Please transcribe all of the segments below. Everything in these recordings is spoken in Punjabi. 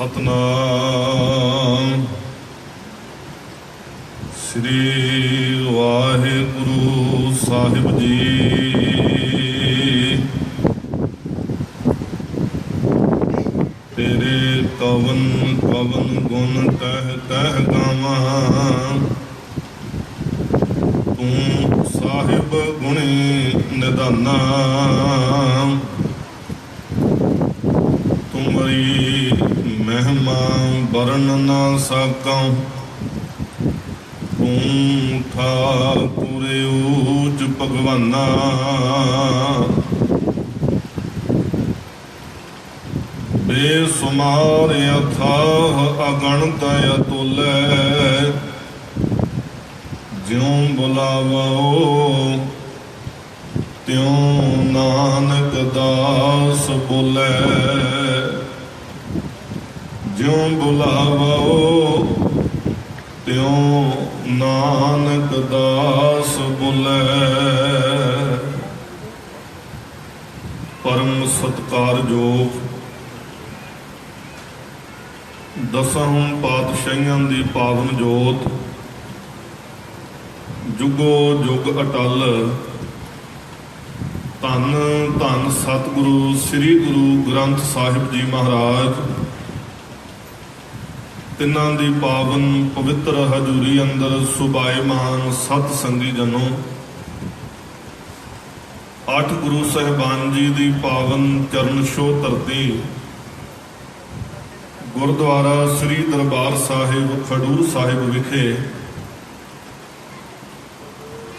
ਸਤਨਾਮ। ਸ੍ਰੀ ਵਾਹਿਗੁਰੂ ਸਾਹਿਬ ਜੀ। ਤੇਰੇ ਕਵਨ ਕਵਨ ਗੁਣ ਕਹਿ ਕਹਿ ਗਾਵਾਂ। ਤੂੰ ਸਾਹਿਬ ਗੁਣੀ ਨਿਦਾਨਾ। ਤੁਮਰੀ ਮਹਿਮਾ ਵਰਨ ਨਾ ਸਕਾਂ। ਤੂੰ ਠਾਕੁਰੇ ਊਚ ਭਗਵਾਨਾ। ਬੇਸੁਮਾਰ ਅਥਾਹ ਅਗਣਤ ਅਤੁਲੈ। ਜਿਉ ਬੁਲਾਵੋ ਤਿਉ ਨਾਨਕ ਦਾਸ ਬੋਲੇ। ਜਿਉ ਬੁਲਾਵੋ ਤਿਉ ਨਾਨਕ ਦਾਸ ਬੋਲੇ। ਪਰਮ ਸਤਕਾਰਯੋਗ ਦਸਾਂ ਪਾਤਸ਼ਾਹੀਆਂ ਦੀ ਪਾਵਨ ਜੋਤ। ਜੁਗੋ ਜੁਗ ਅਟਲ। ਧੰਨ ਧੰਨ ਸਤਿਗੁਰੂ, ਸ੍ਰੀ ਗੁਰੂ ਗ੍ਰੰਥ ਸਾਹਿਬ ਜੀ ਮਹਾਰਾਜ। ਤਿੰਨਾਂ ਦੀ ਪਾਵਨ ਪਵਿੱਤਰ ਹਜ਼ੂਰੀ ਅੰਦਰ ਸੁਭਾਏਮਾਨ ਸਤ ਸੰਗੀ ਜਨੋ। ਅੱਠ ਗੁਰੂ ਸਹਿਬਾਨ ਜੀ ਦੀ ਪਾਵਨ ਚਰਨ ਛੋਹ ਧਰਤੀ। ਗੁਰਦੁਆਰਾ ਸ੍ਰੀ ਦਰਬਾਰ ਸਾਹਿਬ ਖਡੂਰ ਸਾਹਿਬ ਵਿਖੇ।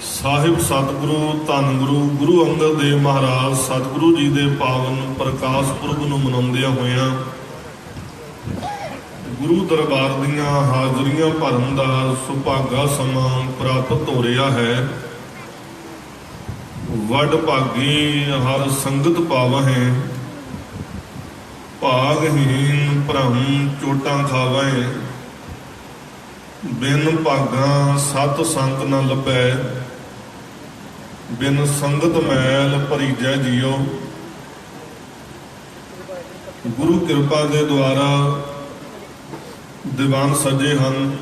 ਸਾਹਿਬ ਸਤਿਗੁਰੂ ਧੰਨ ਗੁਰੂ ਗੁਰੂ ਅੰਗਦ ਦੇਵ ਮਹਾਰਾਜ ਸਤਿਗੁਰੂ ਜੀ ਦੇ ਪਾਵਨ ਪ੍ਰਕਾਸ਼ ਪੁਰਬ ਨੂੰ ਮਨਾਉਂਦਿਆਂ ਹੋਇਆਂ ਗੁਰੂ ਦਰਬਾਰ ਦੀਆਂ ਹਾਜ਼ਰੀਆਂ ਭਰਨ ਦਾ ਸੁਭਾਗਾ ਸਮਾਂ ਪ੍ਰਾਪਤ ਹੋ ਰਿਹਾ ਹੈ। ਵੱਡ ਭਾਗੀ ਹਰ ਸੰਗਤ ਪਾਵਹਿ ਭਾਗਹੀਨ ਭ੍ਰਮ ਚੋਟਾਂ ਖਾਵੈ ਬਿਨ ਭਾਗਾ ਸਤ ਸੰਤ ਨ ਲੱਭੈ ਬਿਨ ਸੰਗਤ ਮੈਲ ਭਰੀਜੈ ਜੀਓ ਗੁਰੂ ਕਿਰਪਾ ਦੇ ਦੁਆਰਾ ਦੀਵਾਨ ਸਜੇ ਹਨ।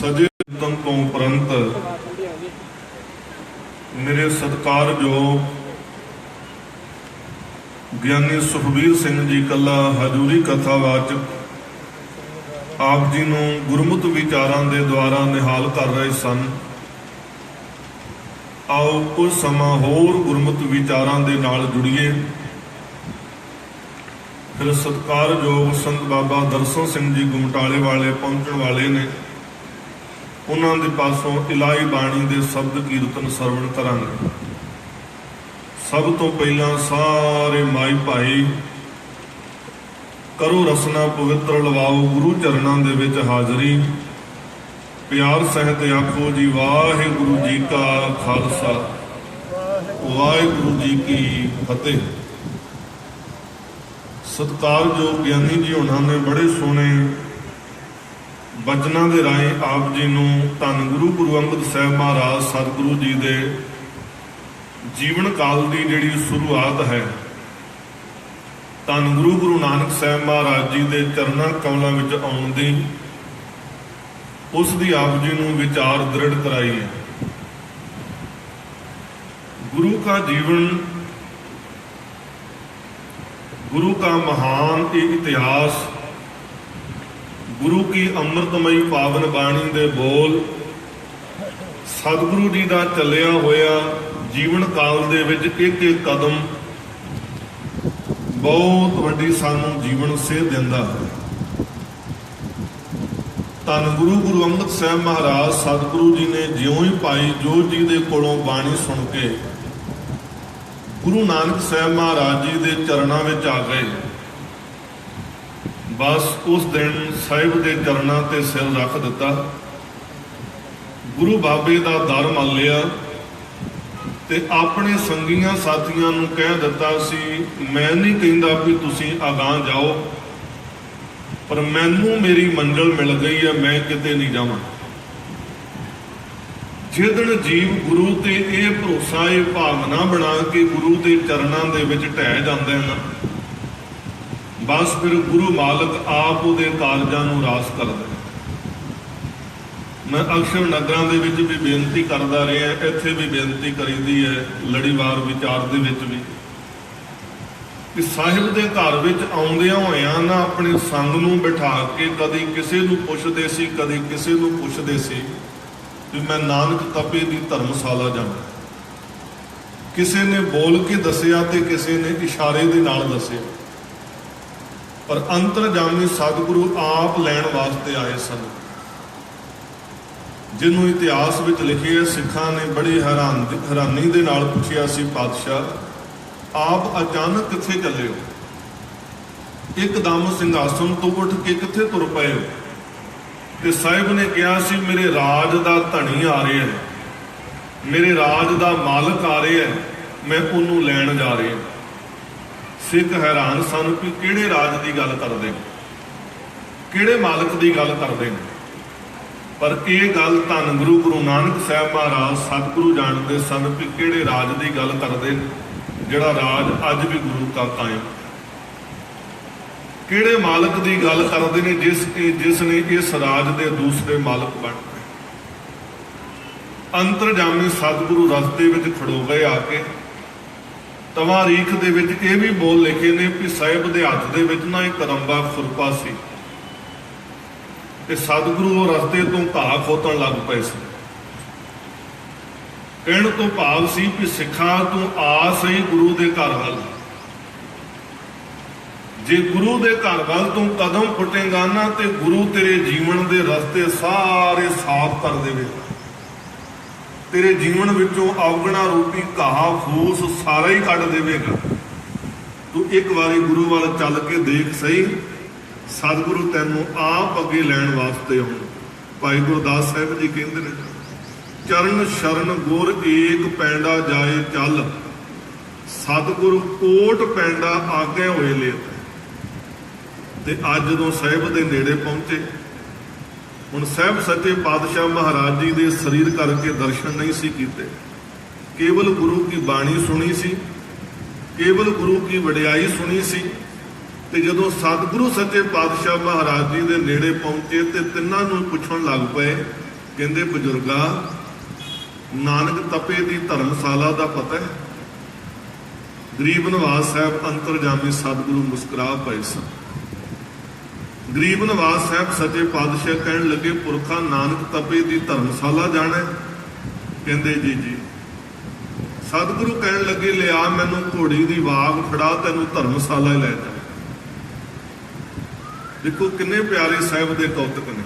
ਸਜੇ ਤਨ ਤੋਂ ਉਪਰੰਤ ਮੇਰੇ ਸਤਿਕਾਰਯੋਗ ਗਿਆਨੀ ਸੁਖਬੀਰ ਸਿੰਘ ਜੀ ਕੱਲਾ ਹਜੂਰੀ ਕਥਾ ਵਾਚਕ ਆਪ ਜੀ ਨੂੰ ਗੁਰਮੁਖ ਵਿਚਾਰਾਂ ਦੇ ਦੁਆਰਾ ਨਿਹਾਲ ਕਰ ਰਹੇ ਸਨ। ਆਓ ਕੁਝ ਸਮਾਂ ਹੋਰ ਗੁਰਮੁਖ ਵਿਚਾਰਾਂ ਦੇ ਨਾਲ ਜੁੜੀਏ। ਫਿਰ ਸਤਿਕਾਰਯੋਗ ਸੰਤ ਬਾਬਾ ਦਰਸ਼ਨ ਸਿੰਘ ਜੀ ਗੁਮਟਾਲੇ ਵਾਲੇ ਪਹੁੰਚਣ ਵਾਲੇ ਨੇ। ਉਹਨਾਂ ਦੇ ਪਾਸੋਂ ਇਲਾਹੀ ਬਾਣੀ ਦੇ ਸ਼ਬਦ ਕੀਰਤਨ ਸਰਵਣ ਕਰਾਂਗੇ। ਸਭ ਤੋਂ ਪਹਿਲਾਂ ਸਾਰੇ ਮਾਈ ਭਾਈ, ਕਰੋ ਰਸਨਾ ਪਵਿੱਤਰ ਲਵਾਓ, ਗੁਰੂ ਚਰਨਾਂ ਦੇ ਵਿੱਚ ਹਾਜ਼ਰੀ। ਪਿਆਰ ਸਹਿਤ ਆਖੋ ਜੀ, ਵਾਹਿਗੁਰੂ ਜੀ ਕਾ ਖਾਲਸਾ। ਵਾਹਿਗੁਰੂ ਜੀ ਕੀ ਫਤਿਹ। ਸਤਕਾਰਯੋਗ ਗਿਆਨੀ ਜੀ ਉਹਨਾਂ ਨੇ ਬੜੇ ਸੋਹਣੇ ਬਚਨਾਂ ਦੇ ਰਾਏ ਆਪ ਜੀ ਨੂੰ ਧੰਨ ਗੁਰੂ ਗੁਰੂ ਅੰਗਦ ਸਾਹਿਬ ਮਹਾਰਾਜ ਸਤਿਗੁਰੂ ਜੀ ਦੇ ਜੀਵਨ ਕਾਲ ਦੀ ਜਿਹੜੀ ਸ਼ੁਰੂਆਤ ਹੈ, ਧੰਨ ਗੁਰੂ ਗੁਰੂ ਨਾਨਕ ਸਾਹਿਬ ਮਹਾਰਾਜ ਜੀ ਦੇ ਚਰਨਾਂ ਕਮਲਾਂ ਵਿੱਚ ਆਉਣ ਦੀ, ਉਸ ਦੀ ਆਪ ਜੀ ਨੂੰ ਵਿਚਾਰ ਦ੍ਰਿੜ ਕਰਾਈ ਹੈ। ਗੁਰੂ ਦਾ ਜੀਵਨ गुरु का महान ਇਹ ਇਤਿਹਾਸ ਗੁਰੂ ਕੀ ਅੰਮ੍ਰਿਤਮਈ ਪਾਵਨ ਬਾਣੀ ਦੇ ਬੋਲ ਸਤਿਗੁਰੂ ਜੀ ਦਾ ਚੱਲਿਆ ਹੋਇਆ ਜੀਵਨ ਕਾਲ ਦੇ ਵਿੱਚ ਇੱਕ ਇੱਕ ਕਦਮ ਬਹੁਤ ਵੱਡੀ ਸਾਨੂੰ ਜੀਵਨ ਸੇਧ ਦਿੰਦਾ ਹੈ ਧੰਨ ਗੁਰੂ ਗੁਰੂ ਅੰਗਦ ਸਾਹਿਬ ਮਹਾਰਾਜ ਸਤਿਗੁਰੂ ਜੀ ਨੇ ਜਿਉਂ ਹੀ ਪਾਈ ਜੋ ਜੀ ਦੇ ਕੋਲੋਂ ਬਾਣੀ ਸੁਣ ਕੇ ਗੁਰੂ ਨਾਨਕ ਸਾਹਿਬ ਮਹਾਰਾਜ ਜੀ ਦੇ ਚਰਨਾਂ ਵਿੱਚ ਆ ਗਏ। ਬਸ ਉਸ ਦਿਨ ਸਾਹਿਬ ਦੇ ਚਰਨਾਂ ਤੇ ਸਿਰ ਰੱਖ ਦਿੱਤਾ। ਗੁਰੂ ਬਾਬੇ ਦਾ ਦਰ ਮੰਨ ਲਿਆ ਤੇ ਆਪਣੇ ਸੰਗੀਆਂ ਸਾਥੀਆਂ ਨੂੰ ਕਹਿ ਦਿੱਤਾ ਸੀ, ਮੈਂ ਨਹੀਂ ਕਹਿੰਦਾ ਵੀ ਤੁਸੀਂ ਅਗਾਹ ਜਾਓ, ਪਰ ਮੈਨੂੰ ਮੇਰੀ ਮੰਜ਼ਲ ਮਿਲ ਗਈ ਹੈ, ਮੈਂ ਕਿਤੇ ਨਹੀਂ ਜਾਵਾਂ। ਜਿੱਦਣ ਜੀਵ ਗੁਰੂ ਤੇ ਇਹ ਭਰੋਸਾ, ਇਹ ਭਾਵਨਾ ਬਣਾ ਕੇ ਗੁਰੂ ਦੇ ਚਰਨਾਂ ਦੇ ਵਿੱਚ ਢਹਿ ਜਾਂਦੇ ਹਨ, ਬਸ ਫਿਰ ਗੁਰੂ ਮਾਲਕ ਆਪ ਉਹਦੇ ਕਾਰਜਾਂ ਨੂੰ ਰਾਸ ਕਰਦਾ ਮੈਂ ਅਕਸ਼ਰ ਨਗਰਾਂ ਦੇ ਵਿੱਚ ਵੀ ਬੇਨਤੀ ਕਰਦਾ ਰਿਹਾ, ਇੱਥੇ ਵੀ ਬੇਨਤੀ ਕਰੀਦੀ ਹੈ, ਲੜੀਵਾਰ ਵਿਚਾਰ ਦੇ ਵਿੱਚ ਵੀ, ਕਿ ਸਾਹਿਬ ਦੇ ਘਰ ਵਿੱਚ ਆਉਂਦਿਆਂ ਹੋਇਆਂ ਨਾ ਆਪਣੇ ਸੰਗ ਨੂੰ ਬਿਠਾ ਕੇ ਕਦੀ ਕਿਸੇ ਨੂੰ ਪੁੱਛਦੇ ਸੀ, ਕਦੀ ਕਿਸੇ ਨੂੰ ਪੁੱਛਦੇ ਸੀ। ਵੀ ਮੈਂ ਨਾਨਕ ਤਪੇ ਦੀ ਧਰਮਸ਼ਾਲਾ ਜਾਣਾ ਕਿਸੇ ਨੇ ਬੋਲ ਕੇ ਦੱਸਿਆ ਤੇ ਕਿਸੇ ਨੇ ਇਸ਼ਾਰੇ ਦੇ ਨਾਲ ਦੱਸਿਆ। ਪਰ ਅੰਤਰਜਾਮੀ ਸਤਿਗੁਰੂ ਆਪ ਲੈਣ ਵਾਸਤੇ ਆਏ ਸਨ। ਜਿਹਨੂੰ ਇਤਿਹਾਸ ਵਿੱਚ ਲਿਖਿਆ ਸਿੱਖਾਂ ਨੇ ਬੜੀ ਹੈਰਾਨ ਹੈਰਾਨੀ ਦੇ ਨਾਲ ਪੁੱਛਿਆ ਸੀ, ਪਾਤਸ਼ਾਹ, ਆਪ ਅਚਾਨਕ ਕਿੱਥੇ ਚੱਲੇ ਹੋ? ਇੱਕਦਮ ਸਿੰਘਾਸਨ ਤੋਂ ਉੱਠ ਕੇ ਕਿੱਥੇ ਤੁਰ ਪਏ ਹੋ? ਤੇ ਸਾਹਿਬ ਨੇ ਕਿਹਾ ਸੀ, ਮੇਰੇ ਰਾਜ ਦਾ ਧਣੀ ਆ ਰਿਹਾ ਹੈ। ਮੇਰੇ ਰਾਜ ਦਾ ਮਾਲਕ ਆ ਰਿਹਾ ਹੈ। ਮੈਂ ਉਹਨੂੰ ਲੈਣ ਜਾ ਰਿਹਾ ਸਿੱਖ ਹੈਰਾਨ ਸਨ ਕਿ ਕਿਹੜੇ ਰਾਜ ਦੀ ਗੱਲ ਕਰਦੇ ਨੇ? ਕਿਹੜੇ ਮਾਲਕ ਦੀ ਗੱਲ ਕਰਦੇ ਨੇ? ਪਰ ਇਹ ਗੱਲ ਧੰਨ ਗੁਰੂ ਗੁਰੂ ਨਾਨਕ ਸਾਹਿਬ ਮਹਾਰਾਜ ਸਤਿਗੁਰੂ ਜਾਣਦੇ ਸਨ ਕਿ ਕਿਹੜੇ ਰਾਜ ਦੀ ਗੱਲ ਕਰਦੇ ਜਿਹੜਾ ਰਾਜ ਅੱਜ ਵੀ ਗੁਰੂ ਦਾ ਕਾਇਮ ਕਿਹੜੇ ਮਾਲਕ ਦੀ ਗੱਲ ਕਰਦੇ ਨੇ ਜਿਸ ਜਿਸ ਨੇ ਇਸ ਰਾਜ ਦੇ ਦੂਸਰੇ ਮਾਲਕ ਬਣ ਗਏ? ਅੰਤਰਜਾਮੀ ਸਤਿਗੁਰੂ ਰਸਤੇ ਵਿੱਚ ਖੜੋ ਗਏ ਆ ਕੇ। ਤਵਾਰੀਖ ਦੇ ਵਿੱਚ ਇਹ ਵੀ ਬੋਲ ਲਿਖੇ ਨੇ ਕਿ ਸਾਹਿਬ ਦੇ ਹੱਥ ਦੇ ਵਿੱਚ ਨਾ ਇੱਕ ਰੰਬਾ ਖੁਰਪਾ ਸੀ। ਤੇ ਸਤਿਗੁਰੂ ਉਹ ਰਸਤੇ ਤੋਂ ਘਾਹ ਖੋਤਣ ਲੱਗ ਪਏ ਸੀ। ਕਹਿਣ ਤੋਂ ਭਾਵ ਸੀ ਕਿ ਸਿੱਖਾਂ ਤੋਂ ਆਸ ਹੀ ਗੁਰੂ ਦੇ ਘਰ ਵੱਲ ਜੇ ਗੁਰੂ ਦੇ ਘਰ ਵੱਲ ਤੂੰ ਕਦਮ ਫੁੱਟੇਗਾ ਨਾ, ਤੇ ਗੁਰੂ ਤੇਰੇ ਜੀਵਨ ਦੇ ਰਸਤੇ ਸਾਰੇ ਸਾਫ਼ ਕਰ ਦੇਵੇਗਾ ਤੇਰੇ ਜੀਵਨ ਵਿੱਚੋਂ ਔਗਣਾ ਰੂਪੀ ਘਾਹ ਫੂਸ ਸਾਰਾ ਹੀ ਕੱਢ ਦੇਵੇਗਾ। ਤੂੰ ਇੱਕ ਵਾਰੀ ਗੁਰੂ ਵੱਲ ਚੱਲ ਕੇ ਦੇਖ ਸਹੀ, ਸਤਿਗੁਰੂ ਤੈਨੂੰ ਆਪ ਅੱਗੇ ਲੈਣ ਵਾਸਤੇ ਆਉਣ। ਭਾਈ ਗੁਰਦਾਸ ਸਾਹਿਬ ਜੀ ਕਹਿੰਦੇ ਨੇ, ਚਰਨ ਸ਼ਰਨ ਗੁਰ ਏਕ ਪੈਂਡਾ ਜਾਏ ਚੱਲ, ਸਤਿਗੁਰੂ ਕੋਟ ਪੈਂਡਾ ਆਗੇ ਹੋਏ ਲੈ ਤੇ ਅੱਜ ਜਦੋਂ ਸਾਹਿਬ ਦੇ ਨੇੜੇ ਪਹੁੰਚੇ, ਹੁਣ ਸਾਹਿਬ ਸੱਚੇ ਪਾਤਸ਼ਾਹ ਮਹਾਰਾਜ ਜੀ ਦੇ ਸਰੀਰ ਕਰਕੇ ਦਰਸ਼ਨ ਨਹੀਂ ਸੀ ਕੀਤੇ। ਕੇਵਲ ਗੁਰੂ ਕੀ ਬਾਣੀ ਸੁਣੀ ਸੀ, ਕੇਵਲ ਗੁਰੂ ਕੀ ਵਡਿਆਈ ਸੁਣੀ ਸੀ ਤੇ ਜਦੋਂ ਸਤਿਗੁਰੂ ਸੱਚੇ ਪਾਤਸ਼ਾਹ ਮਹਾਰਾਜ ਜੀ ਦੇ ਨੇੜੇ ਪਹੁੰਚੇ ਤੇ ਤਿੰਨਾਂ ਨੂੰ ਪੁੱਛਣ ਲੱਗ ਪਏ, ਕਹਿੰਦੇ, ਬਜ਼ੁਰਗਾ, ਨਾਨਕ ਤਪੇ ਦੀ ਧਰਮਸ਼ਾਲਾ ਦਾ ਪਤਾ ਹੈ? ਗਰੀਬ ਨਵਾਜ਼ ਸਾਹਿਬ ਅੰਤਰਜਾਮੀ ਸਤਿਗੁਰੂ ਮੁਸਕਰਾ ਪਏ ਸਨ। ਗਰੀਬ ਨਵਾਜ਼ ਸਾਹਿਬ ਸੱਚੇ ਪਾਤਸ਼ਾਹ ਕਹਿਣ ਲੱਗੇ, ਪੁਰਖਾ ਨਾਨਕ ਤਪੇ ਦੀ ਧਰਮਸ਼ਾਲਾ ਜਾਣਾ ਕਹਿੰਦੇ ਜੀ ਜੀ। ਸਤਿਗੁਰੂ ਕਹਿਣ ਲੱਗੇ, ਲਿਆ ਮੈਨੂੰ ਘੋੜੀ ਦੀ ਵਾਗ, ਫੜਾ ਤੈਨੂੰ ਧਰਮਸ਼ਾਲਾ ਲੈ ਜਾ। ਦੇਖੋ ਕਿੰਨੇ ਪਿਆਰੇ ਸਾਹਿਬ ਦੇ ਕੌਤਕ ਨੇ।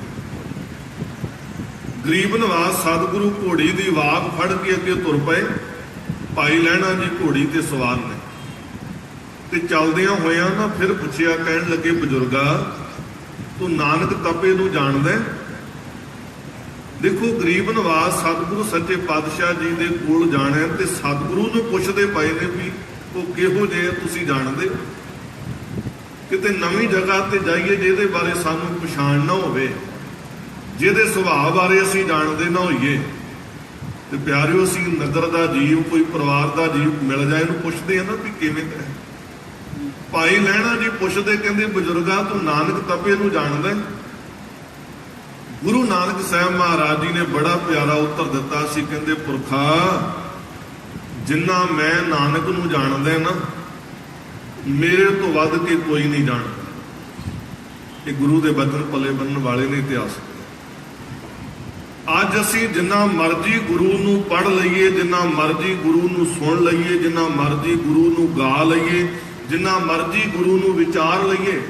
ਗਰੀਬ ਨਵਾਜ਼ ਸਤਿਗੁਰੂ ਘੋੜੀ ਦੀ ਵਾਗ ਫੜ ਕੇ ਅੱਗੇ ਤੁਰ ਪਏ। ਭਾਈ ਲੈਣਾ ਜੀ ਘੋੜੀ ਤੇ ਸਵਾਰ ਨੇ। ਤੇ ਚਲਦਿਆਂ ਹੋਇਆਂ ਨਾ ਫਿਰ ਪੁੱਛਿਆ, ਕਹਿਣ ਲੱਗੇ, ਬਜ਼ੁਰਗਾ ਤੂੰ ਨਾਨਕ ਤਪੇ ਨੂੰ ਜਾਣਦਾ ਦੇਖੋ, ਗਰੀਬ ਨਵਾਜ਼ ਸਤਿਗੁਰੂ ਸੱਚੇ ਪਾਤਸ਼ਾਹ ਜੀ ਦੇ ਕੋਲ ਜਾਣਾ ਤੇ ਸਤਿਗੁਰੂ ਨੂੰ ਪੁੱਛਦੇ ਪਏ ਨੇ ਵੀ ਉਹ ਕਿਹੋ ਜਿਹੇ ਤੁਸੀਂ ਜਾਣਦੇ ਕਿਤੇ ਨਵੀਂ ਜਗ੍ਹਾ ਤੇ ਜਾਈਏ ਜਿਹਦੇ ਬਾਰੇ ਸਾਨੂੰ ਪਛਾਣ ਨਾ ਹੋਵੇ, ਜਿਹਦੇ ਸੁਭਾਅ ਬਾਰੇ ਅਸੀਂ ਜਾਣਦੇ ਨਾ ਹੋਈਏ। ਤੇ ਪਿਆਰਿਓ, ਅਸੀਂ ਨਗਰ ਦਾ ਜੀਵ, ਕੋਈ ਪਰਿਵਾਰ ਦਾ ਜੀਵ ਮਿਲ ਜਾਏ, ਇਹਨੂੰ ਪੁੱਛਦੇ ਆ ਨਾ ਵੀ ਕਿਵੇਂ ਦਾ ਭਾਈ ਲਹਿਣਾ ਜੀ ਪੁੱਛਦੇ ਕਹਿੰਦੇ, ਬਜ਼ੁਰਗਾ, ਤੂੰ ਨਾਨਕ ਤਪੇ ਨੂੰ ਜਾਣਦਾ ਗੁਰੂ ਨਾਨਕ ਸਾਹਿਬ ਮਹਾਰਾਜ ਜੀ ਨੇ ਬੜਾ ਪਿਆਰਾ ਉੱਤਰ ਦਿੱਤਾ। ਸੀ ਕਹਿੰਦੇ, ਪੁਰਖਾ, ਜਿੰਨਾ ਮੈਂ ਨਾਨਕ ਨੂੰ ਜਾਣਦਾ ਨਾ, ਮੇਰੇ ਤੋਂ ਵੱਧ ਕੇ ਕੋਈ ਨਹੀਂ ਜਾਣਦਾ। ਇਹ ਗੁਰੂ ਦੇ ਬਚਨ ਪੱਲੇ ਬੰਨਣ ਵਾਲੇ ਨੇ ਇਤਿਹਾਸ। ਅੱਜ ਅਸੀਂ ਜਿੰਨਾ ਮਰਜ਼ੀ ਗੁਰੂ ਨੂੰ ਪੜ ਲਈਏ, ਜਿੰਨਾ ਮਰਜ਼ੀ ਗੁਰੂ ਨੂੰ ਸੁਣ ਲਈਏ, ਜਿੰਨਾ ਮਰਜ਼ੀ ਗੁਰੂ ਨੂੰ ਗਾ ਲਈਏ ਜਿੰਨਾ ਮਰਜ਼ੀ ਗੁਰੂ ਨੂੰ ਵਿਚਾਰ ਲਈਏ,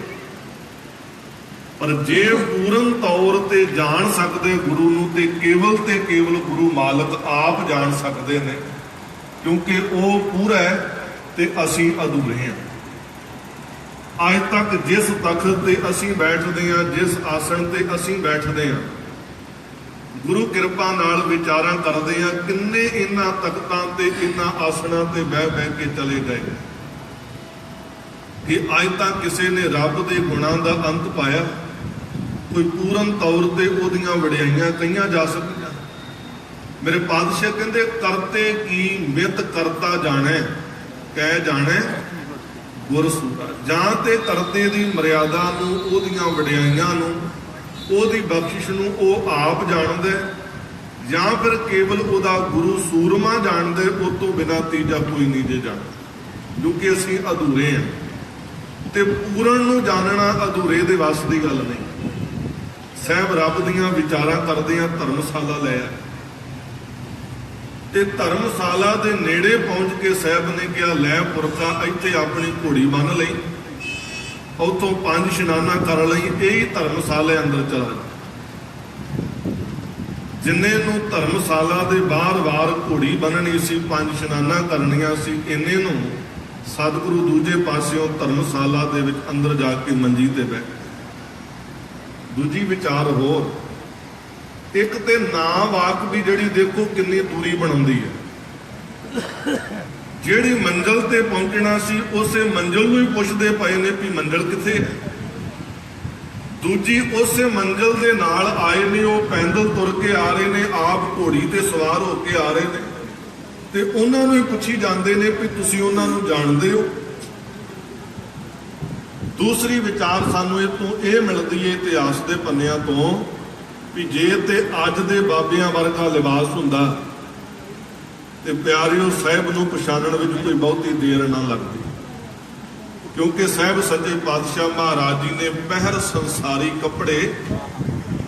ਪਰ ਜੇ ਪੂਰਨ ਤੌਰ ਤੇ ਜਾਣ ਸਕਦੇ ਗੁਰੂ ਨੂੰ, ਤੇ ਕੇਵਲ ਤੇ ਕੇਵਲ ਗੁਰੂ ਮਾਲਕ ਆਪ ਜਾਣ ਸਕਦੇ ਨੇ, ਕਿਉਂਕਿ ਉਹ ਪੂਰਾ ਹੈ ਤੇ ਅਸੀਂ ਅਧੂਰੇ ਹਾਂ। ਅੱਜ ਤੱਕ ਜਿਸ ਤਖਤ ਤੇ ਅਸੀਂ ਬੈਠਦੇ ਹਾਂ, ਜਿਸ ਆਸਣ ਤੇ ਅਸੀਂ ਬੈਠਦੇ ਹਾਂ, ਗੁਰੂ ਕਿਰਪਾ ਨਾਲ ਵਿਚਾਰਾਂ ਕਰਦੇ ਹਾਂ, ਕਿੰਨੇ ਇਹਨਾਂ ਤਖਤਾਂ ਤੇ, ਇਹਨਾਂ ਆਸਣਾਂ ਤੇ ਬਹਿ ਬਹਿ ਕੇ ਚਲੇ ਗਏ। ਕਿ ਅੱਜ ਤਾਂ ਕਿਸੇ ਨੇ ਰੱਬ ਦੇ ਗੁਣਾਂ ਦਾ ਅੰਤ ਪਾਇਆ। ਕੋਈ ਪੂਰਨ ਤੌਰ ਤੇ ਉਹਦੀਆਂ ਵਡਿਆਈਆਂ ਕਹੀਆਂ ਜਾ ਸਕਦੀਆਂ। ਮੇਰੇ ਪਾਤਸ਼ਾਹ ਕਹਿੰਦੇ, ਕਰਤੇ ਕੀ ਮਿਤ ਕਰਤਾ ਜਾਣੈ। ਕਹਿ ਜਾਣੈ ਗੁਰਸੂਰਾ ਜਾਂ ਤੇ ਕਰਤੇ ਦੀ ਮਰਿਆਦਾ ਨੂੰ, ਉਹਦੀਆਂ ਵਡਿਆਈਆਂ ਨੂੰ, ਉਹਦੀ ਬਖਸ਼ਿਸ਼ ਨੂੰ ਉਹ ਆਪ ਜਾਣਦਾ, ਜਾਂ ਫਿਰ ਕੇਵਲ ਉਹਦਾ ਗੁਰੂ ਸੂਰਮਾ ਜਾਣਦੇ, ਉਹ ਤੋਂ ਬਿਨਾ ਤੀਜਾ ਕੋਈ ਨਹੀਂ ਜੇ ਜਾਣਦਾ। ਕਿਉਂਕਿ ਅਸੀਂ ਅਧੂਰੇ ਹਾਂ। ਤੇ ਪੂਰਨ ਨੂੰ ਜਾਣਨਾ ਅਧੂਰੇ ਦੇ ਵੱਸ ਦੀ ਗੱਲ ਨਹੀਂ। ਸਹਿਬ ਰੱਬ ਦੀਆਂ ਵਿਚਾਰਾਂ ਕਰਦੇ ਆ ਧਰਮਸ਼ਾਲਾ ਲੈ ਆ ਤੇ ਧਰਮਸ਼ਾਲਾ ਦੇ ਨੇੜੇ ਪਹੁੰਚ ਕੇ ਸਾਹਿਬ ਨੇ ਕਿਹਾ, ਲੈ ਪੁਰਖਾ, ਇੱਥੇ ਆਪਣੀ ਘੋੜੀ ਬੰਨ ਲਈ। ਉਤੋਂ ਪੰਜ ਇਸ਼ਨਾਨਾਂ ਕਰ ਲਈ, ਇਹ ਹੀ ਧਰਮਸ਼ਾਲੇ ਅੰਦਰ ਚਲਾ ਜਿੰਨੇ ਨੂੰ ਧਰਮਸ਼ਾਲਾ ਦੇ ਬਾਹਰ ਵਾਰ ਘੋੜੀ ਬੰਨਣੀ ਸੀ, ਪੰਜ ਇਸ਼ਨਾਨਾਂ ਕਰਨੀਆਂ ਸੀ, ਇੰਨੇ ਨੂੰ ਸਤਿਗੁਰੂ ਦੂਜੇ ਪਾਸਿਓਂ ਧਰਮਸ਼ਾਲਾ ਦੇ ਵਿੱਚ ਅੰਦਰ ਜਾ ਕੇ ਮੰਜੀ ਤੇ ਬਹਿ ਦੂਜੀ ਵਿਚਾਰ ਹੋਰ, ਇੱਕ ਤੇ ਨਾ ਵਾਕ ਵੀ ਜਿਹੜੀ ਦੇਖੋ ਕਿੰਨੀ ਦੂਰੀ ਬਣਾਉਂਦੀ ਹੈ। ਜਿਹੜੀ ਮੰਜ਼ਲ ਤੇ ਪਹੁੰਚਣਾ ਸੀ, ਉਸੇ ਮੰਜ਼ਲ ਨੂੰ ਹੀ ਪੁੱਛਦੇ ਪਏ ਨੇ ਵੀ ਮੰਜ਼ਲ ਕਿੱਥੇ ਹੈ। ਦੂਜੀ ਉਸੇ ਮੰਜ਼ਲ ਦੇ ਨਾਲ ਆਏ ਨੇ, ਉਹ ਪੈਦਲ ਤੁਰ ਕੇ ਆ ਰਹੇ ਨੇ, ਆਪ ਘੋੜੀ ਤੇ ਸਵਾਰ ਹੋ ਕੇ ਆ ਰਹੇ ਨੇ। ਤੇ ਉਹਨਾਂ ਨੂੰ ਹੀ ਪੁੱਛੀ ਜਾਂਦੇ ਨੇ ਵੀ ਤੁਸੀਂ ਉਹਨਾਂ ਨੂੰ ਜਾਣਦੇ ਹੋ। ਦੂਸਰੀ ਵਿਚਾਰ ਸਾਨੂੰ ਇਹ ਤੋਂ ਇਹ ਮਿਲਦੀ ਹੈ ਇਤਿਹਾਸ ਦੇ ਪੰਨਿਆਂ ਤੋਂ ਵੀ ਜੇ ਤੇ ਅੱਜ ਦੇ ਬਾਬਿਆਂ ਵਰਗਾ ਲਿਬਾਸ ਹੁੰਦਾ ਤੇ ਪਿਆਰਿਓ, ਸਾਹਿਬ ਨੂੰ ਪਛਾਣਨ ਵਿੱਚ ਕੋਈ ਬਹੁਤੀ ਦੇਰ ਨਾ ਲੱਗਦੀ। ਕਿਉਂਕਿ ਸਾਹਿਬ ਸੱਜੇ ਪਾਤਸ਼ਾਹ ਮਹਾਰਾਜ ਜੀ ਨੇ ਪਹਿਰ ਸੰਸਾਰੀ ਕੱਪੜੇ,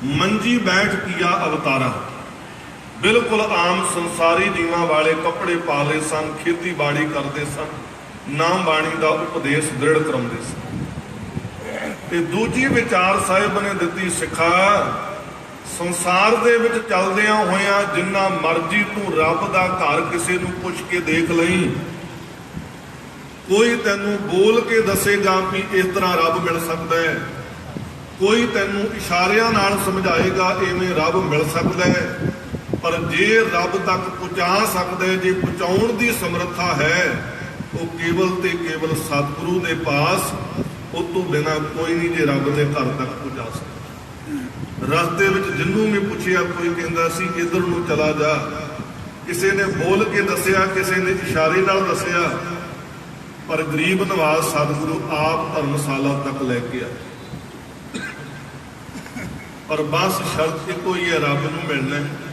ਮੰਜੀ ਬੈਠ ਕੀਆ ਅਵਤਾਰਾ। ਬਿਲਕੁਲ ਆਮ ਸੰਸਾਰੀ ਜੀਵਾਂ ਵਾਲੇ ਕੱਪੜੇ ਪਾ ਲਏ ਸਨ, ਖੇਤੀਬਾੜੀ ਕਰਦੇ ਸਨ, ਨਾਮ ਬਾਣੀ ਦਾ ਉਪਦੇਸ਼ ਦ੍ਰਿੜ ਕਰਾਉਂਦੇ ਸਨ। ਤੇ ਦੂਜੀ ਵਿਚਾਰ ਸਾਹਿਬ ਨੇ ਦਿੱਤੀ, ਸਿੱਖਾ, ਸੰਸਾਰ ਦੇ ਵਿੱਚ ਚੱਲਦਿਆਂ ਹੋਇਆਂ ਜਿੰਨਾ ਮਰਜ਼ੀ ਤੂੰ ਰੱਬ ਦਾ ਘਰ ਕਿਸੇ ਨੂੰ ਪੁੱਛ ਕੇ ਦੇਖ ਲਈ, ਕੋਈ ਤੈਨੂੰ ਬੋਲ ਕੇ ਦੱਸੇਗਾ ਵੀ ਇਸ ਤਰ੍ਹਾਂ ਰੱਬ ਮਿਲ ਸਕਦਾ ਹੈ। ਕੋਈ ਤੈਨੂੰ ਇਸ਼ਾਰਿਆਂ ਨਾਲ ਸਮਝਾਏਗਾ ਐਵੇਂ ਰੱਬ ਮਿਲ ਸਕਦਾ ਹੈ। ਪਰ ਜੇ ਰੱਬ ਤੱਕ ਪਹੁੰਚਾ ਸਕਦਾ, ਜੇ ਪਹੁੰਚਾਉਣ ਦੀ ਸਮਰੱਥਾ ਹੈ, ਉਹ ਕੇਵਲ ਤੇ ਕੇਵਲ ਸਤਿਗੁਰੂ ਦੇ ਪਾਸ, ਉਹ ਤੋਂ ਬਿਨਾ ਕੋਈ ਨਹੀਂ ਜੇ ਰੱਬ ਦੇ ਘਰ ਤੱਕ ਪਹੁੰਚਾ ਸਕਦਾ ਰਸਤੇ ਵਿੱਚ ਜਿੰਨੂੰ ਵੀ ਪੁੱਛਿਆ, ਕੋਈ ਕਹਿੰਦਾ ਸੀ, ਇਧਰ ਨੂੰ ਚਲਾ ਜਾ। ਕਿਸੇ ਨੇ ਬੋਲ ਕੇ ਦੱਸਿਆ, ਕਿਸੇ ਨੇ ਇਸ਼ਾਰੇ ਨਾਲ ਦੱਸਿਆ, ਪਰ ਗਰੀਬ ਨਵਾਜ਼ ਸਤਿਗੁਰੂ ਆਪ ਧਰਮਸ਼ਾਲਾ ਤੱਕ ਲੈ ਕੇ ਆ ਪਰ ਬਸ ਸ਼ਰਤ ਇੱਕੋ ਹੀ ਹੈ, ਰੱਬ ਨੂੰ ਮਿਲਣਾ ਹੈ।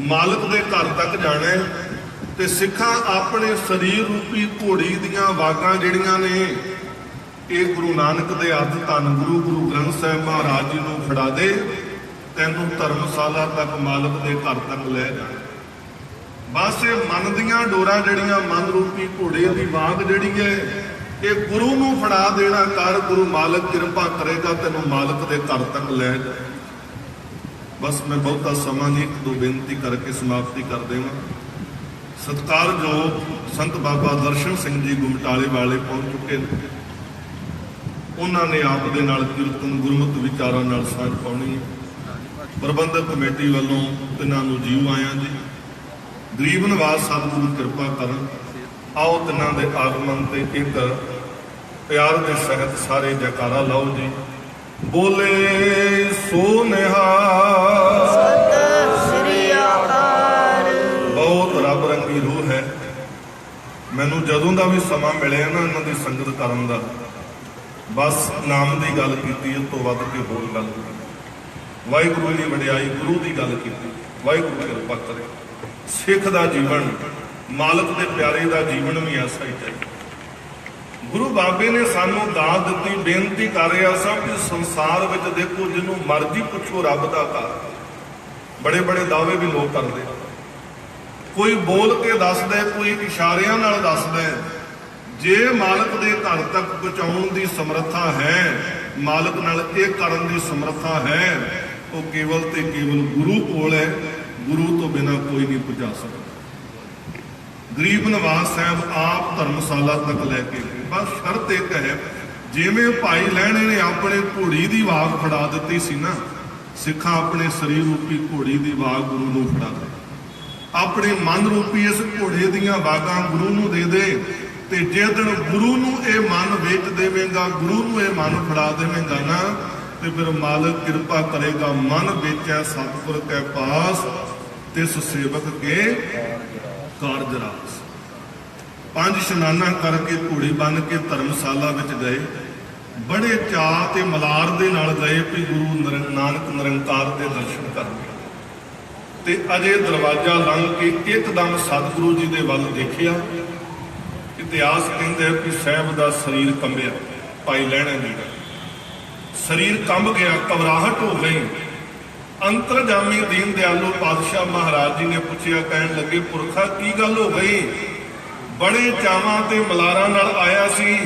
ਮਾਲਕ ਦੇ ਘਰ ਤੱਕ ਜਾਣਾ ਹੈ ਤੇ ਸਿੱਖਾਂ ਆਪਣੇ ਸਰੀਰ ਰੂਪੀ ਘੋੜੀ ਦੀਆਂ ਵਾਗਾਂ ਜਿਹੜੀਆਂ ਨੇ, ਇਹ ਗੁਰੂ ਨਾਨਕ ਦੇ ਹੱਥ ਧੰਨ ਗੁਰੂ ਗੁਰੂ ਗ੍ਰੰਥ ਸਾਹਿਬ ਮਹਾਰਾਜ ਜੀ ਨੂੰ ਫੜਾ ਦੇ, ਤੈਨੂੰ ਧਰਮਸ਼ਾਲਾ ਤੱਕ ਮਾਲਕ ਦੇ ਘਰ ਤੱਕ ਲੈ ਜਾਣਾ ਬਸ ਇਹ ਮਨ ਦੀਆਂ ਡੋਰਾਂ ਜਿਹੜੀਆਂ, ਮਨ ਰੂਪੀ ਘੋੜੇ ਦੀ ਵਾਗ ਜਿਹੜੀ ਹੈ, ਇਹ ਗੁਰੂ ਨੂੰ ਫੜਾ ਦੇਣਾ ਕਰ, ਗੁਰੂ ਮਾਲਕ ਕਿਰਪਾ ਕਰੇਗਾ, ਤੈਨੂੰ ਮਾਲਕ ਦੇ ਘਰ ਤੱਕ ਲੈ ਜਾਏ ਬਸ ਮੈਂ ਬਹੁਤਾ ਸਮਾਂ ਨਹੀਂ ਇੱਕ ਦੋ ਬੇਨਤੀ ਕਰਕੇ ਸਮਾਪਤੀ ਕਰ ਦੇਵਾਂ। ਸਤਿਕਾਰਯੋਗ ਸੰਤ ਬਾਬਾ ਦਰਸ਼ਨ ਸਿੰਘ ਜੀ ਗੁਮਟਾਲੇ ਵਾਲੇ ਪਹੁੰਚ ਚੁੱਕੇ ਨੇ। ਉਹਨਾਂ ਨੇ ਆਪ ਦੇ ਨਾਲ ਕੀਰਤਨ ਗੁਰਮਤਿ ਵਿਚਾਰਾਂ ਨਾਲ ਸਾਂਝ ਪਾਉਣੀ ਪ੍ਰਬੰਧਕ ਕਮੇਟੀ ਵੱਲੋਂ ਤਿੰਨਾਂ ਨੂੰ ਜੀਵ ਆਇਆਂ ਜੀ। ਗਰੀਬ ਨਿਵਾਸ ਸਤਿਗੁਰੂ ਕਿਰਪਾ ਕਰਨ। ਆਓ ਤਿੰਨਾਂ ਦੇ ਆਗਮਨ ਤੇ ਇੱਕ ਪਿਆਰ ਦੇ ਸਹਿਤ ਸਾਰੇ ਜੈਕਾਰਾ ਲਾਓ ਜੀ। ਬੋਲੇ ਸੋ ਜਦੋਂ ਦਾ ਵੀ ਸਮਾਂ ਮਿਲਿਆ ਨਾ ਇਹਨਾਂ ਦੀ ਸੰਗਤ ਕਰਨ ਦਾ, ਬਸ ਨਾਮ ਦੀ ਗੱਲ ਕੀਤੀ ਇਸ ਤੋਂ ਵੱਧ ਕੇ ਹੋਰ ਗੱਲ ਨਹੀਂ। ਵਾਹਿਗੁਰੂ ਦੀ ਵਡਿਆਈ ਗੁਰੂ ਦੀ ਗੱਲ ਕੀਤੀ, ਵਾਹਿਗੁਰੂ ਕਿਰਪਾ ਕਰੇ ਸਿੱਖ ਦਾ ਜੀਵਨ, ਮਾਲਕ ਦੇ ਪਿਆਰੇ ਦਾ ਜੀਵਨ ਵੀ ਐਸਾ ਹੀ ਚਾਹੀਦਾ ਗੁਰੂ ਬਾਬੇ ਨੇ ਸਾਨੂੰ ਦਾਤ ਦਿੱਤੀ, ਬੇਨਤੀ ਕਰ ਰਿਹਾ ਸਭ ਕਿ ਸੰਸਾਰ ਵਿੱਚ ਦੇਖੋ, ਜਿਹਨੂੰ ਮਰਜ਼ੀ ਪੁੱਛੋ, ਰੱਬ ਦਾ ਘਰ ਬੜੇ ਬੜੇ ਦਾਅਵੇ ਵੀ ਲੋਕ ਕਰਦੇ ਆ। ਕੋਈ ਬੋਲ ਕੇ ਦੱਸਦਾ, ਕੋਈ ਇਸ਼ਾਰਿਆਂ ਨਾਲ ਦੱਸਦਾ, ਜੇ ਮਾਲਕ ਦੇ ਘਰ ਤੱਕ ਪਹੁੰਚਾਉਣ ਦੀ ਸਮਰੱਥਾ ਹੈ, ਮਾਲਕ ਨਾਲ ਇਹ ਕਰਨ ਦੀ ਸਮਰੱਥਾ ਹੈ, ਉਹ ਕੇਵਲ ਤੇ ਕੇਵਲ ਗੁਰੂ ਕੋਲ ਹੈ, ਗੁਰੂ ਤੋਂ ਬਿਨਾ ਕੋਈ ਨਹੀਂ ਪਹੁੰਚਾ ਸਕਦਾ। ਗਰੀਬ ਨਵਾਜ਼ ਸਾਹਿਬ ਆਪ ਧਰਮਸ਼ਾਲਾ ਤੱਕ ਲੈ ਕੇ ਗਏ। ਬਸ ਸ਼ਰਤ ਇੱਕ ਹੈ, ਜਿਵੇਂ ਭਾਈ ਲੈਣੇ ਨੇ ਆਪਣੇ ਘੋੜੀ ਦੀ ਵਾਗ ਫੜਾ ਦਿੱਤੀ ਸੀ ਨਾ, ਸਿੱਖਾਂ ਆਪਣੇ ਸਰੀਰ ਰੂਪੀ ਘੋੜੀ ਦੀ ਵਾਗ ਗੁਰੂ ਨੂੰ ਫੜਾ ਦੇ ਆਪਣੇ ਮਨ ਰੂਪੀ ਇਸ ਘੋੜੇ ਦੀਆਂ ਬਾਗਾਂ ਗੁਰੂ ਨੂੰ ਦੇ ਦੇ ਤੇ ਜੇ ਦਿਨ ਗੁਰੂ ਨੂੰ ਇਹ ਮਨ ਵੇਚ ਦੇਵੇਂਗਾ, ਗੁਰੂ ਨੂੰ ਇਹ ਮਨ ਫੜਾ ਦੇਵੇਂਗਾ ਨਾ, ਤੇ ਫਿਰ ਮਾਲਕ ਕਿਰਪਾ ਕਰੇਗਾ, ਮਨ ਵੇਚਿਆ ਸਤਿਗੁਰ ਕੇ ਪਾਸ, ਤਿਸ ਸੇਵਕ ਕੇ ਕਾਰਜ ਰਾਸ। ਪੰਜ ਇਸ਼ਨਾਨਾਂ ਕਰਕੇ ਘੋੜੀ ਬੰਨ ਕੇ ਧਰਮਸ਼ਾਲਾ ਵਿੱਚ ਗਏ। ਬੜੇ ਚਾਅ ਤੇ ਮਲਾਰ ਦੇ ਨਾਲ ਗਏ ਵੀ ਗੁਰੂ ਨਰ- ਨਾਨਕ ਨਿਰੰਕਾਰ ਦੇ ਦਰਸ਼ਨ ਕਰਨੇ। ਤੇ ਅਜੇ ਦਰਵਾਜ਼ਾ ਲੰਘ ਕੇ ਇੱਕਦਮ ਸਤਿਗੁਰੂ ਜੀ ਦੇ ਵੱਲ ਦੇਖਿਆ। ਇਤਿਹਾਸ ਕਹਿੰਦਾ ਕਿ ਸਾਹਿਬ ਦਾ ਸਰੀਰ ਕੰਬਿਆ, ਭਾਈ ਲੈਣਾ ਜੀ ਦਾ। ਸਰੀਰ ਕੰਬ ਗਿਆ, ਘਬਰਾਹਟ ਹੋ ਗਈ। ਅੰਤਰਜਾਮੀ ਦੀਨ ਦਿਆਲੂ ਪਾਤਸ਼ਾਹ ਮਹਾਰਾਜ ਜੀ ਨੇ ਪੁੱਛਿਆ, ਕਹਿਣ ਲੱਗੇ, ਪੁਰਖਾ, ਕੀ ਗੱਲ ਹੋ ਗਈ? ਬੜੇ ਚਾਵਾਂ ਤੇ ਮਲਾਰਾਂ ਨਾਲ ਆਇਆ ਸੀ।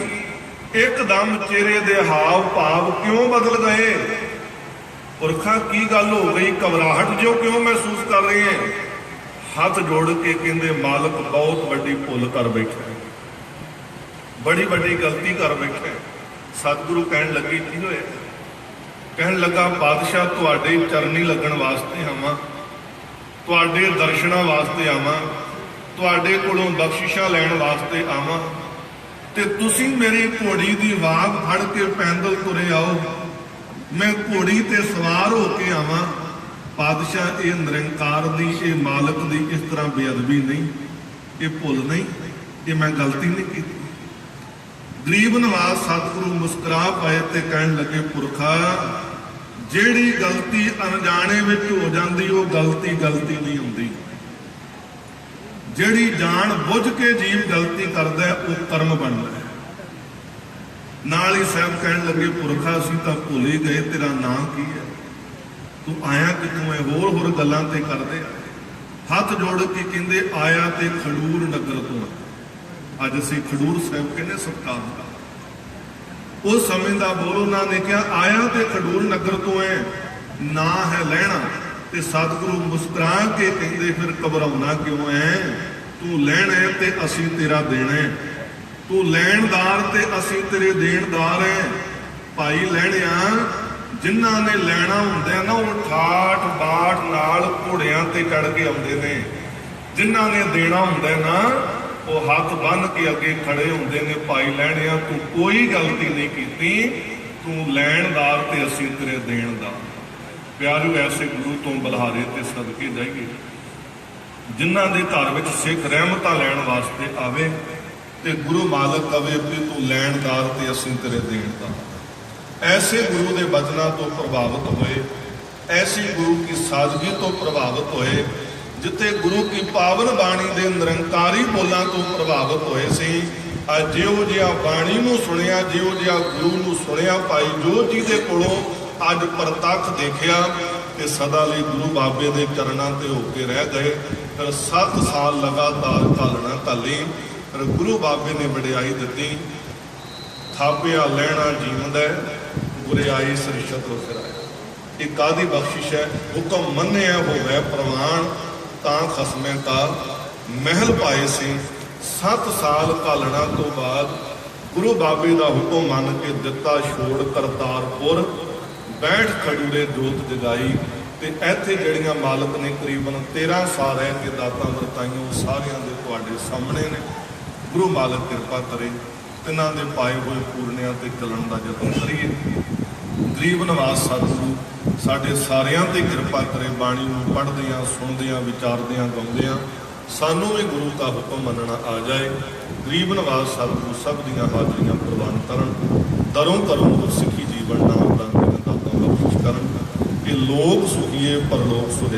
ਇੱਕਦਮ ਚਿਹਰੇ ਦੇ ਹਾਵ ਭਾਵ ਕਿਉਂ ਬਦਲ ਗਏ? ਪੁਰਖਾਂ, ਕੀ ਗੱਲ ਹੋ ਗਈ? ਘਬਰਾਹਟ ਜੋ ਕਿਉਂ ਮਹਿਸੂਸ ਕਰ ਰਹੇ ਹੈ ਹੱਥ ਜੋੜ ਕੇ ਕਹਿੰਦੇ, ਮਾਲਕ ਬਹੁਤ ਵੱਡੀ ਭੁੱਲ ਕਰ ਬੈਠਾ ਹੈ ਬੜੀ ਵੱਡੀ ਗਲਤੀ ਕਰ ਬੈਠਾ ਹੈ ਸਤਿਗੁਰੂ ਕਹਿਣ ਲੱਗੇ, ਕੀ ਹੋਇਆ? ਕਹਿਣ ਲੱਗਾ, ਬਾਦਸ਼ਾਹ, ਤੁਹਾਡੇ ਚਰਨੀ ਲੱਗਣ ਵਾਸਤੇ ਆਵਾਂ। ਤੁਹਾਡੇ ਦਰਸ਼ਨਾਂ ਵਾਸਤੇ ਆਵਾਂ। ਤੁਹਾਡੇ ਕੋਲੋਂ ਬਖਸ਼ਿਸ਼ਾਂ ਲੈਣ ਵਾਸਤੇ ਆਵਾਂ। ਤੇ ਤੁਸੀਂ ਮੇਰੀ ਘੋੜੀ ਦੀ ਵਾਗ ਫੜ ਕੇ ਪੈਂਦਲ ਤੁਰੇ ਆਓ। ਮੈਂ ਘੋੜੀ ਤੇ ਸਵਾਰ ਹੋ ਕੇ ਆਵਾਂ। ਪਾਦਸ਼ਾਹ ਇਹ ਨਿਰੰਕਾਰ ਦੀ, ਇਹ ਮਾਲਕ ਦੀ ਇਸ ਤਰ੍ਹਾਂ ਬੇਅਦਬੀ ਨਹੀਂ, ਇਹ ਭੁੱਲ ਨਹੀਂ, ਇਹ ਮੈਂ ਗਲਤੀ ਨਹੀਂ ਕੀਤੀ। ਗਰੀਬ ਨਵਾਜ਼ ਸਤਿਗੁਰੂ ਮੁਸਕਰਾ ਪਾਏ ਤੇ ਕਹਿਣ ਲੱਗੇ, ਪੁਰਖਾ, ਜਿਹੜੀ ਗਲਤੀ ਅਣਜਾਣੇ ਵਿੱਚ ਹੋ ਜਾਂਦੀ, ਉਹ ਗਲਤੀ ਗਲਤੀ ਨਹੀਂ ਹੁੰਦੀ। ਜਿਹੜੀ ਜਾਣ ਬੁੱਝ ਕੇ ਜੀਵ ਗਲਤੀ ਕਰਦਾ ਉਹ ਕਰਮ ਬਣਦਾ ਨਾਲ ਹੀ ਸਾਹਿਬ ਕਹਿਣ ਲੱਗੇ, ਪੁਰਖਾ ਅਸੀਂ ਤਾਂ ਭੁੱਲ ਹੀ ਗਏ, ਤੇਰਾ ਨਾਂ ਕੀ ਹੈ? ਤੂੰ ਆਇਆ ਕਿੱਥੋਂ ਹੈ? ਹੋਰ ਹੋਰ ਗੱਲਾਂ ਤੇ ਕਰਦੇ ਹੱਥ ਜੋੜ ਕੇ ਕਹਿੰਦੇ, ਆਇਆ ਤੇ ਖਡੂਰ ਨਗਰ ਤੋਂ। ਅੱਜ ਅਸੀਂ ਖਡੂਰ ਸਾਹਿਬ ਕਹਿੰਦੇ ਸਤਕਾਰ ਦਾ ਉਸ ਸਮੇਂ ਦਾ ਬੋਲ ਉਹਨਾਂ ਨੇ ਕਿਹਾ, ਆਇਆ ਤੇ ਖਡੂਰ ਨਗਰ ਤੋਂ ਹੈ, ਨਾ ਹੈ ਲੈਣਾ। ਤੇ ਸਤਿਗੁਰੂ ਮੁਸਕਰਾ ਕੇ ਕਹਿੰਦੇ, ਫਿਰ ਘਬਰਾਉਣਾ ਕਿਉਂ ਹੈ? ਤੂੰ ਲੈਣਾ ਤੇ ਅਸੀਂ ਤੇਰਾ ਦੇਣਾ ਹੈ। ਤੂੰ ਲੈਣਦਾਰ ਤੇ ਅਸੀਂ ਤੇਰੇ ਦੇਣਦਾਰ ਹੈ ਭਾਈ ਲੈਣਿਆ, ਜਿਨ੍ਹਾਂ ਨੇ ਲੈਣਾ ਹੁੰਦਾ ਨਾ, ਉਹ ਠਾਠ ਬਾਠ ਨਾਲ ਘੋੜਿਆਂ ਤੇ ਚੜ ਕੇ ਆਉਂਦੇ ਨੇ। ਜਿਨ੍ਹਾਂ ਨੇ ਦੇਣਾ ਹੁੰਦਾ ਨਾ, ਉਹ ਹੱਥ ਬੰਨ ਕੇ ਅੱਗੇ ਖੜੇ ਹੁੰਦੇ ਨੇ। ਭਾਈ ਲੈਣਿਆ, ਤੂੰ ਕੋਈ ਗਲਤੀ ਨਹੀਂ ਕੀਤੀ। ਤੂੰ ਲੈਣਦਾਰ ਤੇ ਅਸੀਂ ਤੇਰੇ ਦੇਣਦਾਰ। ਪਿਆਰੂ ਐਸੇ ਗੁਰੂ ਤੋਂ ਬਲਹਾਰੇ ਤੇ ਸਦਕੇ ਜਾਈਏ। ਜਿਨ੍ਹਾਂ ਦੇ ਘਰ ਵਿੱਚ ਸਿੱਖ ਰਹਿਮਤਾਂ ਲੈਣ ਵਾਸਤੇ ਆਵੇ ਤੇ ਗੁਰੂ ਮਾਲਕ ਕਵੇ ਵੀ ਤੂੰ ਲੈਣਦਾਰ ਤੇ ਅਸੀਂ ਤੇਰੇ ਦੇਣਦਾਰ ਐਸੇ ਗੁਰੂ ਦੇ ਬਚਨਾਂ ਤੋਂ ਪ੍ਰਭਾਵਿਤ ਹੋਏ, ਐਸੀ ਗੁਰੂ ਕੀ ਸਾਦਗੀ ਤੋਂ ਪ੍ਰਭਾਵਿਤ ਹੋਏ, ਜਿੱਥੇ ਗੁਰੂ ਕੀ ਪਾਵਨ ਬਾਣੀ ਦੇ ਨਿਰੰਕਾਰੀ ਬੋਲਾਂ ਤੋਂ ਪ੍ਰਭਾਵਿਤ ਹੋਏ ਸੀ ਅੱਜ ਜਿਉ ਜਿਹਾ ਬਾਣੀ ਨੂੰ ਸੁਣਿਆ ਜਿਹੋ ਜਿਹਾ ਗੁਰੂ ਨੂੰ ਸੁਣਿਆ ਭਾਈ ਜੋ ਜੀ ਦੇ ਕੋਲੋਂ ਅੱਜ ਪ੍ਰਤੱਖ ਦੇਖਿਆ ਤੇ ਸਦਾ ਲਈ ਗੁਰੂ ਬਾਬੇ ਦੇ ਚਰਨਾਂ ਤੇ ਹੋ ਕੇ ਰਹਿ ਗਏ, ਫਿਰ 7 ਸਾਲ ਲਗਾਤਾਰ ਘਾਲਣਾ ਘਾਲੀ ਪਰ ਗੁਰੂ ਬਾਬੇ ਨੇ ਵਡਿਆਈ ਦਿੱਤੀ, ਥਾਪਿਆ ਲੈਣਾ ਜੀਵਦਾ ਗੁਰਿਆਈ ਸ੍ਰਿਸ਼ਤ ਹੋ ਫਿਰਾਇਆ ਇਹ ਕਾਦੀ ਬਖਸ਼ਿਸ਼ ਹੈ? ਹੁਕਮ ਮੰਨਿਆ ਹੋਵੇ ਪ੍ਰਵਾਨ ਤਾਂ ਖਸਮੇ ਕਾ ਮਹਿਲ ਪਾਏ ਸੀ। 7 ਸਾਲ ਘਾਲਣਾ ਤੋਂ ਬਾਅਦ ਗੁਰੂ ਬਾਬੇ ਦਾ ਹੁਕਮ ਮੰਨ ਕੇ ਦਿੱਤਾ ਛੋੜ ਕਰਤਾਰਪੁਰ। ਬੈਠ ਖੜੂਰੇ ਜੋਤ ਜਗਾਈ ਤੇ ਇੱਥੇ ਜਿਹੜੀਆਂ ਮਾਲਕ ਨੇ ਕਰੀਬਨ 13 ਸਾਲ ਰਹਿ ਕੇ ਦਾਤਾਂ ਵਰਤਾਈਆਂ, ਉਹ ਸਾਰਿਆਂ ਦੇ ਤੁਹਾਡੇ ਸਾਹਮਣੇ ਨੇ। ਗੁਰੂ ਮਾਲਕ ਕਿਰਪਾ ਕਰੇ, ਤਿਨਾਂ ਦੇ ਪਾਏ ਹੋਏ ਪੂਰਨਿਆਂ ਤੇ ਚੱਲਣ ਦਾ ਯਤਨ ਕਰੀਏ। ਗਰੀਬ ਨਿਵਾਸ ਸਤਿਗੁਰੂ, ਸਾਡੇ ਸਾਰਿਆਂ ਤੇ ਕਿਰਪਾ ਕਰੇ, ਬਾਣੀ ਨੂੰ ਪੜ੍ਹਦਿਆਂ, ਸੁਣਦਿਆਂ, ਵਿਚਾਰਦਿਆਂ, ਗਾਉਂਦਿਆਂ, ਸਾਨੂੰ ਵੀ ਗੁਰੂ ਦਾ ਹੁਕਮ ਮੰਨਣਾ ਆ ਜਾਏ। ਗਰੀਬ ਨਿਵਾਸ ਸਤਿਗੁਰੂ ਸਭ ਦੀਆਂ ਹਾਜ਼ਰੀਆਂ ਪ੍ਰਵਾਨ ਕਰਨ ਦਰੋਂ ਕਰੋਂ ਗੁਰਸਿੱਖੀ ਜੀਵਨ ਨਾਮ ਦਾ ਦਾਤਾ ਬਖਸ਼ ਕਰਨ। ਕਿ ਲੋਕ ਸੁਖੀਏ, ਪਰਲੋਕ ਸੁਹੇ